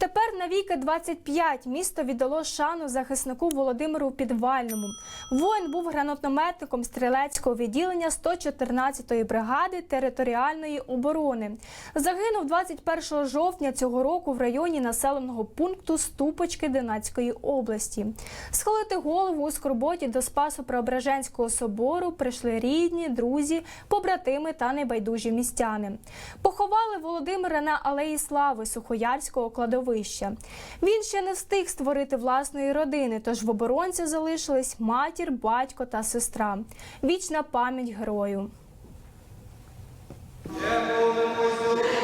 Тепер навіки 25 місто віддало шану захиснику Володимиру Підвальному. Воїн був гранатометником стрілецького відділення 114-ї бригади територіальної оборони. Загинув 21 жовтня цього року в районі населеного пункту Ступочки Донецької області. Схилити голову у скорботі до Спасу Преображенського собору прийшли рідні, друзі, побратими та небайдужі містяни. Поховали Володимира на алеї Слави Сухоярського кладовища. Він ще не встиг створити власної родини, тож в оборонці залишились матір, батько та сестра. Вічна пам'ять герою. Спочило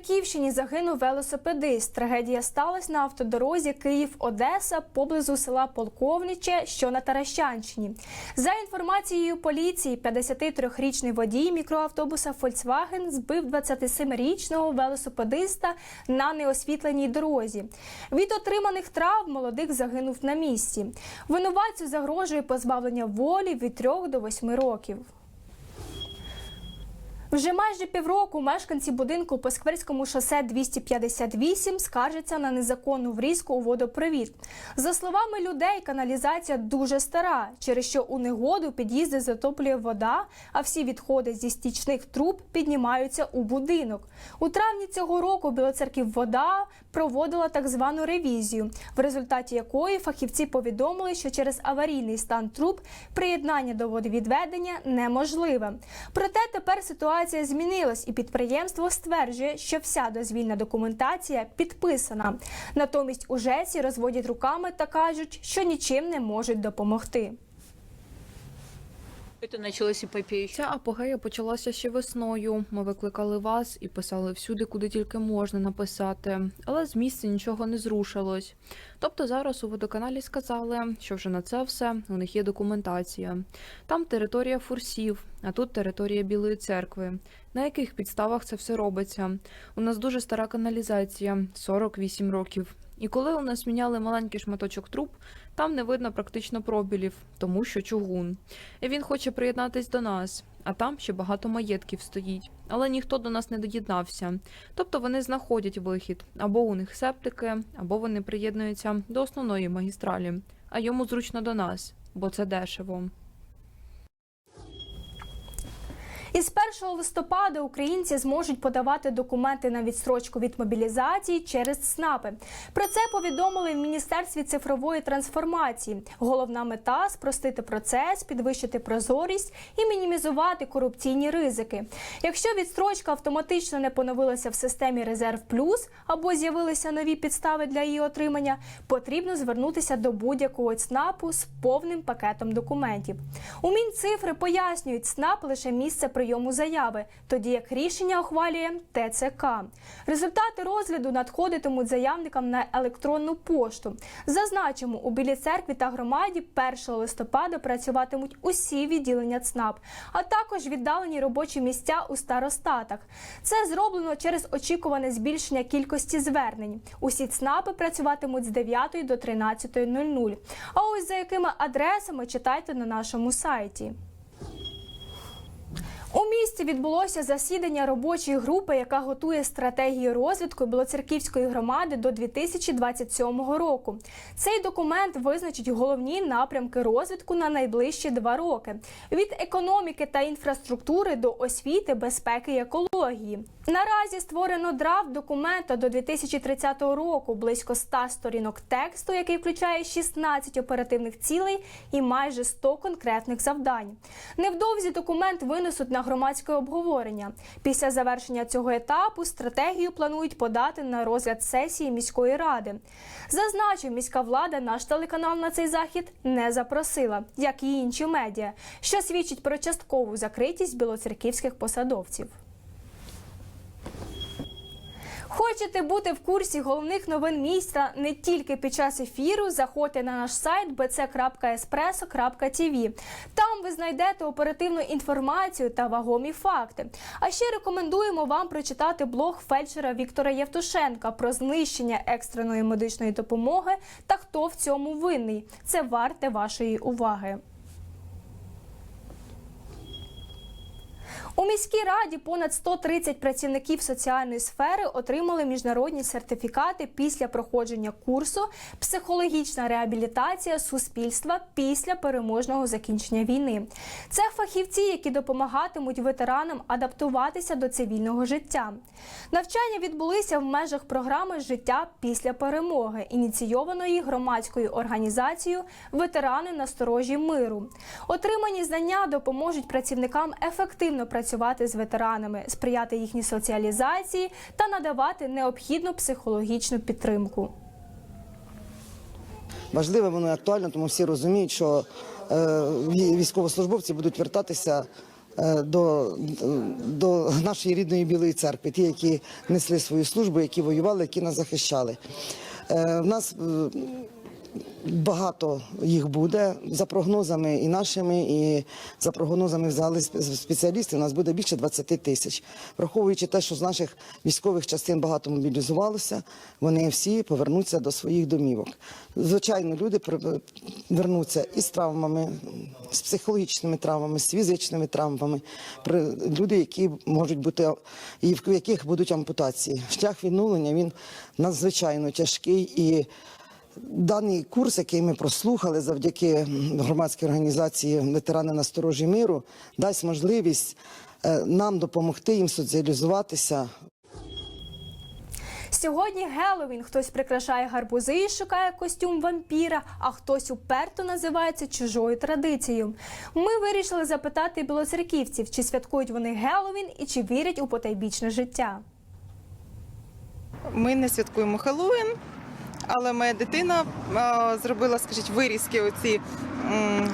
Білоцерківщині загинув велосипедист. Трагедія сталася на автодорозі Київ-Одеса поблизу села Полковниче, що на Таращанщині. За інформацією поліції, 53-річний водій мікроавтобуса Volkswagen збив 27-річного велосипедиста на неосвітленій дорозі. Від отриманих травм молодик загинув на місці. Винуватцю загрожує позбавлення волі від 3 до 8 років. Вже майже півроку мешканці будинку по Скверському шосе 258 скаржаться на незаконну врізку у водопровід. За словами людей, каналізація дуже стара, через що у негоду під'їзди затоплює вода, а всі відходи зі стічних труб піднімаються у будинок. У травні цього року Білоцерків вода проводила так звану ревізію, в результаті якої фахівці повідомили, що через аварійний стан труб приєднання до водовідведення неможливе. Проте тепер ситуація змінилась, і підприємство стверджує, що вся дозвільна документація підписана. Натомість у ЖЕСі розводять руками та кажуть, що нічим не можуть допомогти. Это началось епопея. Ця апогея почалася ще весною. Ми викликали вас і писали всюди, куди тільки можна написати, але з місця нічого не зрушилось. Тобто зараз у водоканалі сказали, що вже на це все у них є документація. Там територія фурсів, а тут територія Білої церкви. На яких підставах це все робиться? У нас дуже стара каналізація 48 років. І коли у нас міняли маленький шматочок труб, там не видно практично пробілів, тому що чугун. І він хоче приєднатись до нас, а там ще багато маєтків стоїть. Але ніхто до нас не доєднався. Тобто вони знаходять вихід або у них септики, або вони приєднуються до основної магістралі, а йому зручно до нас, бо це дешево. Із 1 листопада українці зможуть подавати документи на відстрочку від мобілізації через СНАПи. Про це повідомили в Міністерстві цифрової трансформації. Головна мета спростити процес, підвищити прозорість і мінімізувати корупційні ризики. Якщо відстрочка автоматично не поновилася в системі Резерв Плюс або з'явилися нові підстави для її отримання, потрібно звернутися до будь-якого ЦНАПу з повним пакетом документів. У Мінцифри пояснюють, ЦНАП лише місце прийому заяви, тоді як рішення ухвалює ТЦК. Результати розгляду надходитимуть заявникам на електронну пошту. Зазначимо, у Білій церкві та громаді 1 листопада працюватимуть усі відділення ЦНАП, а також віддалені робочі місця у старостатах. Це зроблено через очікуване збільшення кількості звернень. Усі ЦНАПи працюватимуть з 9 до 13.00. А ось за якими адресами читайте на нашому сайті. У місті відбулося засідання робочої групи, яка готує стратегію розвитку Білоцерківської громади до 2027 року. Цей документ визначить головні напрямки розвитку на найближчі два роки: від економіки та інфраструктури до освіти, безпеки і екології. Наразі створено драфт документа до 2030 року, близько 100 сторінок тексту, який включає 16 оперативних цілей і майже 100 конкретних завдань. Невдовзі документ винесуть на громадське обговорення. Після завершення цього етапу стратегію планують подати на розгляд сесії міської ради. Зазначу, міська влада наш телеканал на цей захід не запросила, як і інші медіа, що свідчить про часткову закритість білоцерківських посадовців. Хочете бути в курсі головних новин міста не тільки під час ефіру? Заходьте на наш сайт bc.espresso.tv. Там ви знайдете оперативну інформацію та вагомі факти. А ще рекомендуємо вам прочитати блог фельдшера Віктора Євтушенка про знищення екстреної медичної допомоги та хто в цьому винний. Це варте вашої уваги. У міській раді понад 130 працівників соціальної сфери отримали міжнародні сертифікати після проходження курсу Психологічна реабілітація суспільства після переможного закінчення війни. Це фахівці, які допомагатимуть ветеранам адаптуватися до цивільного життя. Навчання відбулися в межах програми Життя після перемоги, ініційованої громадською організацією Ветерани на сторожі миру. Отримані знання допоможуть працівникам ефективно працювати з ветеранами, сприяти їхній соціалізації та надавати необхідну психологічну підтримку. Важливо, воно актуально, тому всі розуміють, що е, військовослужбовці будуть вертатися е, до, до нашої рідної білої церкви, ті, які несли свою службу, які воювали, які нас захищали. Е, в нас Багато їх буде за прогнозами і нашими, і за прогнозами взагалі спе- спеціалістів. У нас буде більше 20 тисяч. Враховуючи те, що з наших військових частин багато мобілізувалося, вони всі повернуться до своїх домівок. Звичайно, люди вернуться із травмами, з психологічними травмами, з фізичними травмами. Люди, які можуть бути і в яких будуть ампутації. Шлях відновлення він надзвичайно тяжкий і. Даний курс, який ми прослухали завдяки громадській організації Ветерани на сторожі миру, дасть можливість е, нам допомогти їм соціалізуватися Сьогодні Геловін. Хтось прикрашає гарбузи і шукає костюм вампіра, а хтось уперто називається чужою традицією. Ми вирішили запитати білоцерківців, чи святкують вони Геловін і чи вірять у потайбічне життя. Ми не святкуємо Хеллоуін, але моя дитина а, зробила, скажіть, вирізки оці. м,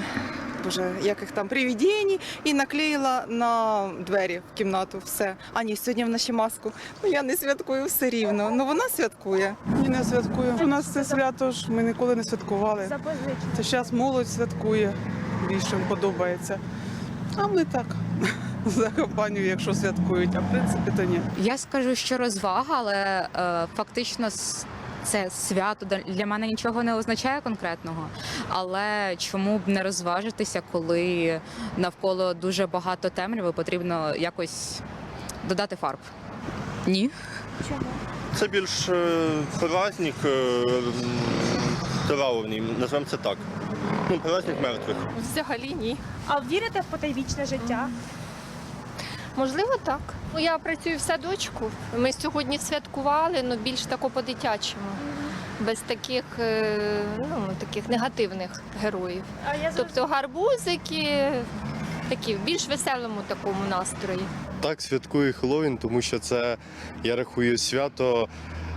Боже, яких там привідєній, і наклеїла на двері в кімнату все. А ні, сьогодні в наші маску. Ну я не святкую все рівно. Ну вона святкує. Ні, не святкую. У нас це свято ж ми ніколи не святкували. Це зараз молодь святкує, більше подобається. А ми так за компанію, якщо святкують, а в принципі то ні. Я скажу, що розвага, але е, фактично с- це свято для- для мене нічого не означає конкретного. Але чому б не розважитися, коли навколо дуже багато темряви, потрібно якось додати фарб? Ні. Чому? Це більш е, праздник е, м, травурний, назвемо це так. Ну, праздник мертвих. Взагалі ні. А вірите в потайбічне життя? Можливо, так. Ну, я працюю в садочку. Ми сьогодні святкували, але більш тако по-дитячому. Без таких, е, ну, таких негативних героїв. А я Тобто гарбузики такі в більш веселому такому настрої. Так святкую Хеллоуін, тому що це, я рахую, свято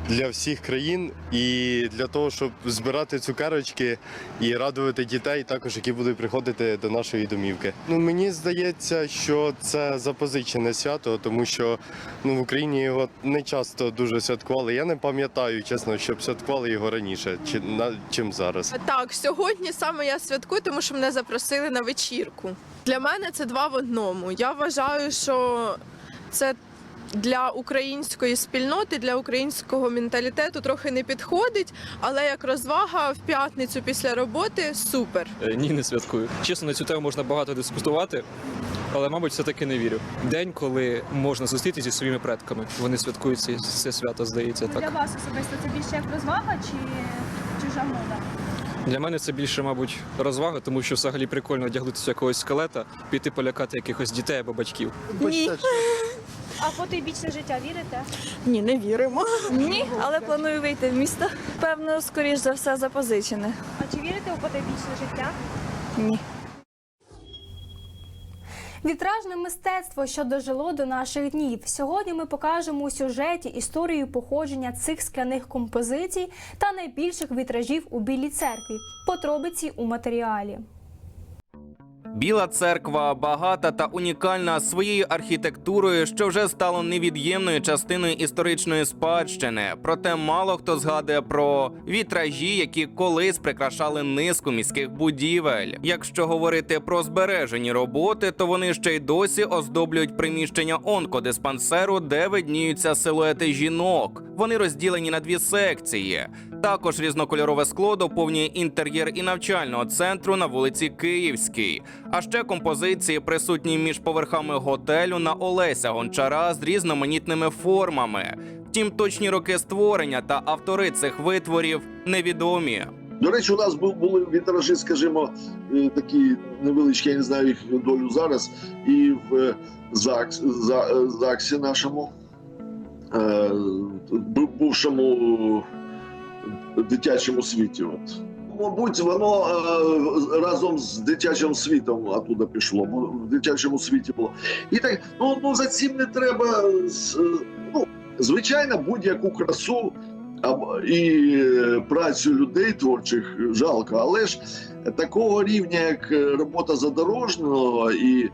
для всіх країн і для того, щоб збирати цукерочки і радувати дітей, також які будуть приходити до нашої домівки. Ну мені здається, що це запозичене свято, тому що ну в Україні його не часто дуже святкували. Я не пам'ятаю, чесно, щоб святкували його раніше, чи на чим зараз. Так, сьогодні саме я святкую, тому що мене запросили на вечірку. Для мене це два в одному. Я вважаю, що це для української спільноти, для українського менталітету трохи не підходить, але як розвага в п'ятницю після роботи супер. Е, Ні, не святкую. Чесно, на цю тему можна багато дискутувати, але, мабуть, все-таки не вірю. День, коли можна зустрітися зі своїми предками. Вони святкують це, це свято, здається, так. Для вас особисто це більше як розвага чи чужа мода? Для мене це більше, мабуть, розвага, тому що взагалі прикольно одягнутися якогось скелета, піти полякати якихось дітей або батьків. Ні, А в бічне життя вірите? ні, не віримо. Ні, але планую вийти в місто. Певно, скоріш за все запозичене. А чи вірите у потойбічне життя? Ні. Вітражне мистецтво, що дожило до наших днів. Сьогодні ми покажемо у сюжеті історію походження цих скляних композицій та найбільших вітражів у Білій церкві. Подробиці у матеріалі. Біла церква багата та унікальна своєю архітектурою, що вже стало невід'ємною частиною історичної спадщини. Проте мало хто згадує про вітражі, які колись прикрашали низку міських будівель. Якщо говорити про збережені роботи, то вони ще й досі оздоблюють приміщення онкодиспансеру, де видніються силуети жінок. Вони розділені на дві секції. Також різнокольорове скло доповнює інтер'єр і навчального центру на вулиці Київській. А ще композиції присутні між поверхами готелю на Олеся Гончара з різноманітними формами. Втім, точні роки створення та автори цих витворів невідомі. До речі, у нас були вітражі, скажімо, е, такі невеличкі, я не знаю їх долю зараз, і в е, ЗАГС, е, ЗАГСі нашому, бувшому дитячому світі. От. Мабуть, воно е, разом з дитячим світом оттуда пішло, бо в дитячому світі було. І так, ну, ну за цим не треба. е, Ну, звичайно, будь-яку красу і працю людей творчих жалко, але ж такого рівня, як е, робота задорожного, і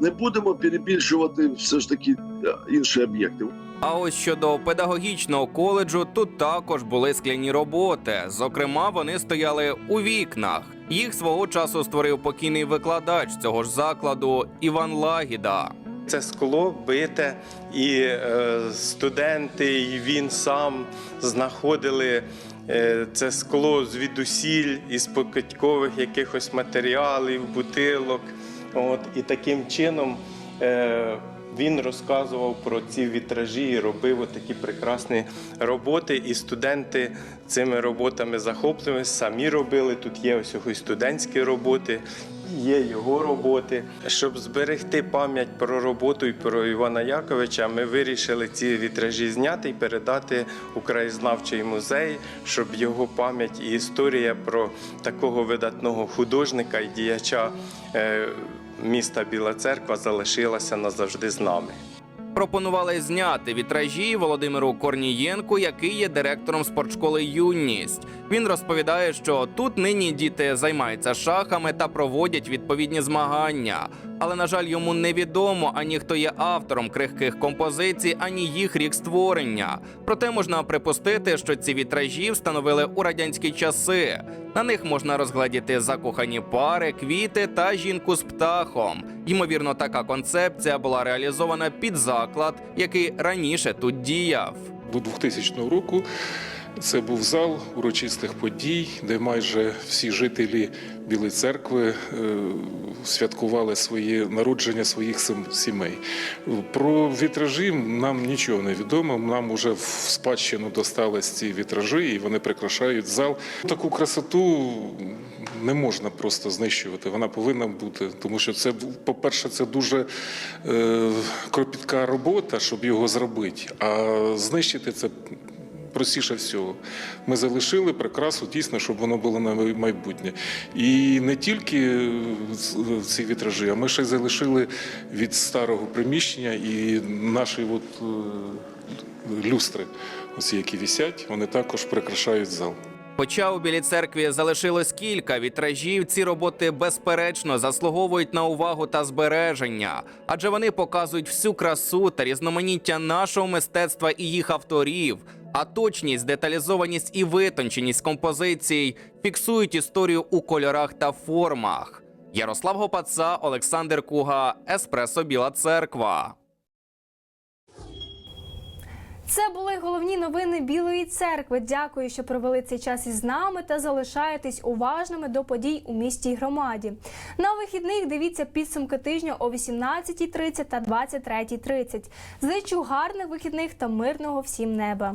не будемо перебільшувати все ж таки інші об'єкти. А ось щодо педагогічного коледжу, тут також були скляні роботи. Зокрема, вони стояли у вікнах. Їх свого часу створив покійний викладач цього ж закладу Іван Лагіда. Це скло бите, і е, студенти, і він сам знаходили е, це скло звідусіль із покидькових якихось матеріалів, бутилок. От, і таким чином е, він розказував про ці вітражі і робив такі прекрасні роботи. І студенти цими роботами захоплювалися, самі робили. Тут є ось ось студентські роботи. Є його роботи. Щоб зберегти пам'ять про роботу і про Івана Яковича, ми вирішили ці вітражі зняти і передати у краєзнавчий музей, щоб його пам'ять і історія про такого видатного художника і діяча е, міста Біла Церква залишилася назавжди з нами. Пропонували зняти вітражі Володимиру Корнієнку, який є директором спортшколи Юність. Він розповідає, що тут нині діти займаються шахами та проводять відповідні змагання. Але на жаль, йому невідомо ані хто є автором крихких композицій, ані їх рік створення. Проте можна припустити, що ці вітражі встановили у радянські часи. На них можна розгледіти закохані пари, квіти та жінку з птахом. Ймовірно, така концепція була реалізована під заклад, який раніше тут діяв. До 2000 року це був зал урочистих подій, де майже всі жителі Білої церкви е, святкували своє народження своїх сімей. Про вітражі нам нічого не відомо. Нам вже в спадщину достались ці вітражі, і вони прикрашають зал. Таку красоту не можна просто знищувати. Вона повинна бути, тому що це, по-перше, це дуже е, кропітка робота, щоб його зробити. А знищити це простіше всього. Ми залишили прикрасу дійсно, щоб воно було на майбутнє. І не тільки ці вітражі, а ми ще й залишили від старого приміщення і наші от, е, люстри, ось які висять, вони також прикрашають зал. Хоча у білій церкві залишилось кілька вітражів, ці роботи безперечно заслуговують на увагу та збереження, адже вони показують всю красу та різноманіття нашого мистецтва і їх авторів. А точність, деталізованість і витонченість композицій фіксують історію у кольорах та формах. Ярослав Гопаца, Олександр Куга, Еспресо Біла Церква. Це були головні новини Білої церкви. Дякую, що провели цей час із нами та залишаєтесь уважними до подій у місті й громаді. На вихідних дивіться підсумки тижня о 18.30 та 23.30. Зичу гарних вихідних та мирного всім неба.